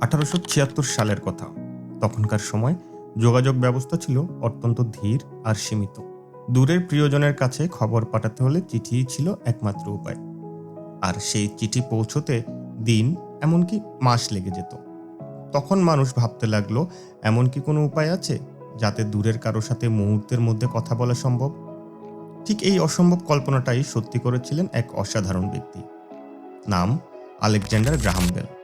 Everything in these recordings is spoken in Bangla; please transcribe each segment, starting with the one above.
আঠারোশো ছিয়াত্তর সালের কথা। তখনকার সময় যোগাযোগ ব্যবস্থা ছিল অত্যন্ত ধীর আর সীমিত। দূরের প্রিয়জনের কাছে খবর পাঠাতে হলে চিঠিই ছিল একমাত্র উপায়। আর সেই চিঠি পৌঁছতে দিন, এমনকি মাস লেগে যেত। তখন মানুষ ভাবতে লাগল, এমন কি কোনো উপায় আছে যাতে দূরের কারও সাথে মুহূর্তের মধ্যে কথা বলা সম্ভব? ঠিক এই অসম্ভব কল্পনাটাই সত্যি করেছিলেন এক অসাধারণ ব্যক্তি। নাম Alexander Graham Bell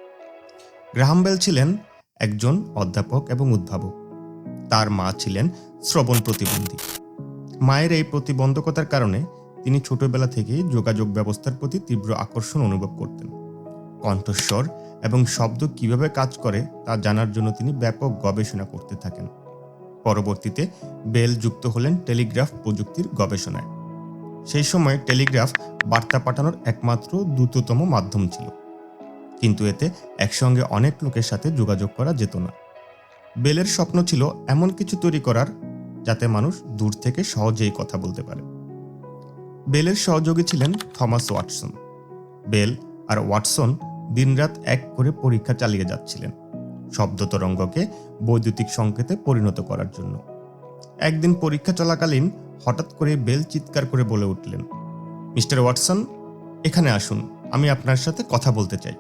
Graham Bell ছিলেন একজন অধ্যাপক এবং উদ্ভাবক। তার মা ছিলেন শ্রবণ প্রতিবন্ধী। মায়ের এই প্রতিবন্ধকতার কারণে তিনি ছোটবেলা থেকেই যোগাযোগ ব্যবস্থার প্রতি তীব্র আকর্ষণ অনুভব করতেন। কণ্ঠস্বর এবং শব্দ কীভাবে কাজ করে তা জানার জন্য তিনি ব্যাপক গবেষণা করতে থাকেন। পরবর্তীতে বেল যুক্ত হলেন টেলিগ্রাফ প্রযুক্তির গবেষণায়। সেই সময় টেলিগ্রাফ বার্তা পাঠানোর একমাত্র দ্রুততম মাধ্যম ছিল। কিন্তু এতে একসঙ্গে অনেক লোকের সাথে যোগাযোগ করা যেত না। বেলের স্বপ্ন ছিল এমন কিছু তৈরি করার, যাতে মানুষ দূর থেকে সহজেই কথা বলতে পারে। বেলের সহযোগী ছিলেন থমাস ওয়াটসন। বেল আর ওয়াটসন দিনরাত এক করে পরীক্ষা চালিয়ে যাচ্ছিলেন, শব্দ তরঙ্গকে বৈদ্যুতিক সংকেতে পরিণত করার জন্য। একদিন পরীক্ষা চলাকালীন হঠাৎ করে বেল চিৎকার করে বলে উঠলেন, মিস্টার ওয়াটসন, এখানে আসুন, আমি আপনার সাথে কথা বলতে চাই।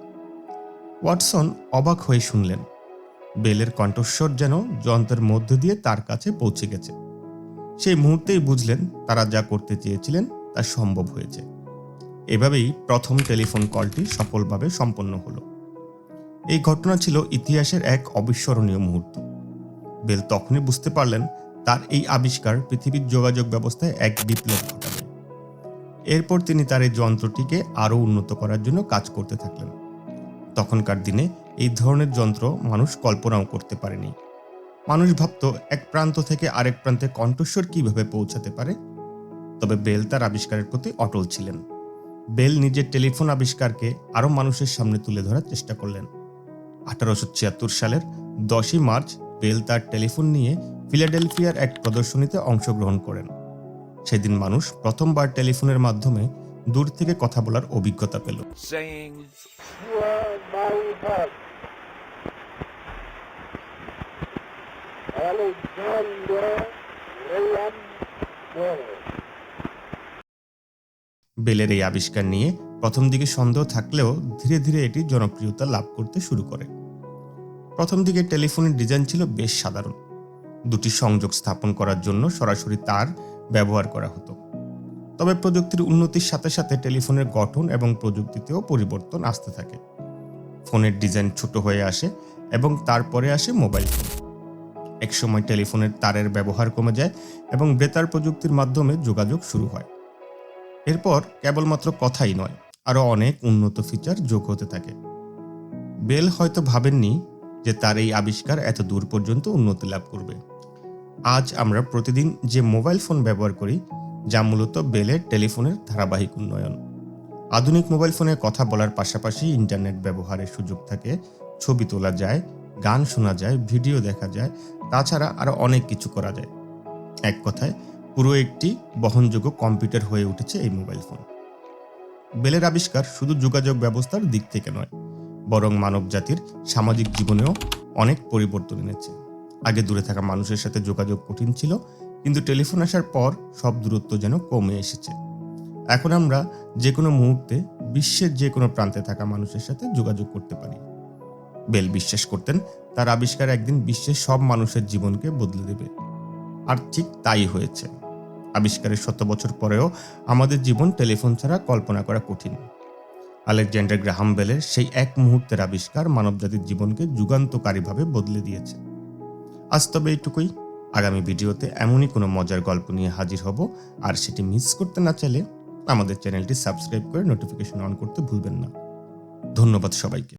ওয়াটসন অবাক হয়ে শুনলেন। বেলের কণ্ঠস্বর যেন যন্ত্রের মধ্য দিয়ে তার কাছে পৌঁছে গেছে। সেই মুহূর্তেই বুঝলেন তারা যা করতে চেয়েছিলেন তা সম্ভব হয়েছে। এভাবেই প্রথম টেলিফোন কলটি সফলভাবে সম্পন্ন হলো। এই ঘটনা ছিল ইতিহাসের এক অবিস্মরণীয় মুহূর্ত। বেল তখনই বুঝতে পারলেন তার এই আবিষ্কার পৃথিবীর যোগাযোগ ব্যবস্থায় এক বিপ্লব ঘটাবে। এরপর তিনি তার এই যন্ত্রটিকে আরও উন্নত করার জন্য কাজ করতে থাকলেন। তখনকার দিনে এই ধরনের যন্ত্র মানুষ কল্পনাও করতে পারেনি। মানুষ ভাবত, এক প্রান্ত থেকে আরেক প্রান্তে কণ্ঠস্বর কীভাবে পৌঁছাতে পারে? তবে বেল তার আবিষ্কারের প্রতি অটল ছিলেন। বেল নিজের টেলিফোন আবিষ্কারকে আরও মানুষের সামনে তুলে ধরার চেষ্টা করলেন। আঠারোশো ছিয়াত্তর সালের দশই মার্চ বেল তার টেলিফোন নিয়ে ফিলাডেলফিয়ার এক প্রদর্শনীতে অংশগ্রহণ করেন। সেদিন মানুষ প্রথমবার টেলিফোনের মাধ্যমে দূর থেকে কথা বলার অভিজ্ঞতা পেল. বেলের এই আবিষ্কার নিয়ে প্রথম দিকে সন্দেহ থাকলেও ধীরে ধীরে এটি জনপ্রিয়তা লাভ করতে শুরু করে। প্রথম দিকে টেলিফোনের ডিজাইন ছিল বেশ সাধারণ। দুটি সংযোগ স্থাপন করার জন্য সরাসরি তার ব্যবহার করা হতো। তবে প্রযুক্তির উন্নতির সাথে সাথে টেলিফোনের গঠন এবং প্রযুক্তিতেও পরিবর্তন আসতে থাকে। ফোনের ডিজাইন ছোট হয়ে আসে এবং তারপরে আসে মোবাইল ফোন। একসময় টেলিফোনের তারের ব্যবহার কমে যায় এবং বেতার প্রযুক্তির মাধ্যমে যোগাযোগ শুরু হয়। এরপর কেবলমাত্র কথাই নয়, আরও অনেক উন্নত ফিচার যোগ হতে থাকে। বেল হয়তো ভাবেননি যে তার এই আবিষ্কার এত দূর পর্যন্ত উন্নতি লাভ করবে। আজ আমরা প্রতিদিন যে মোবাইল ফোন ব্যবহার করি যা মূলত বেলের টেলিফোনের ধারাবাহিক উন্নয়ন। আধুনিক মোবাইল ফোনে কথা বলার পাশাপাশি ইন্টারনেট ব্যবহারের সুযোগ থাকে, ছবি তোলা যায়, গান শোনা যায়, ভিডিও দেখা যায়, তাছাড়া আরও অনেক কিছু করা যায়। এক কথায়, পুরো একটি বহনযোগ্য কম্পিউটার হয়ে উঠেছে এই মোবাইল ফোন। বেলের আবিষ্কার শুধু যোগাযোগ ব্যবস্থার দিক থেকে নয়, বরং মানব জাতির সামাজিক জীবনেও অনেক পরিবর্তন এনেছে। আগে দূরে থাকা মানুষের সাথে যোগাযোগ কঠিন ছিল কিন্তু টেলিফোন আসার পর সব দূরত্ব যেন কমে এসেছে। এখন আমরা যে কোনো মুহূর্তে বিশ্বের যে কোনো প্রান্তে থাকা মানুষের সাথে যোগাযোগ করতে পারি। বেল বিশ্বাস করতেন, তার আবিষ্কার একদিন বিশ্বের সব মানুষের জীবনকে বদলে দেবে। আর ঠিক তাই হয়েছে। আবিষ্কারের শত বছর পরেও আমাদের জীবন টেলিফোন ছাড়া কল্পনা করা কঠিন। আলেকজান্ডার গ্রাহাম বেলের সেই এক মুহূর্তের আবিষ্কার মানবজাতির জীবনকে যুগান্তকারীভাবে বদলে দিয়েছে। আজ তবে এইটুকুই। আগামী ভিডিওতে এমনই কোনো মজার গল্প নিয়ে হাজির হব। আর সেটি মিস করতে না চাইলে আমাদের চ্যানেলটি সাবস্ক্রাইব করে নোটিফিকেশন অন করতে ভুলবেন না। ধন্যবাদ সবাইকে।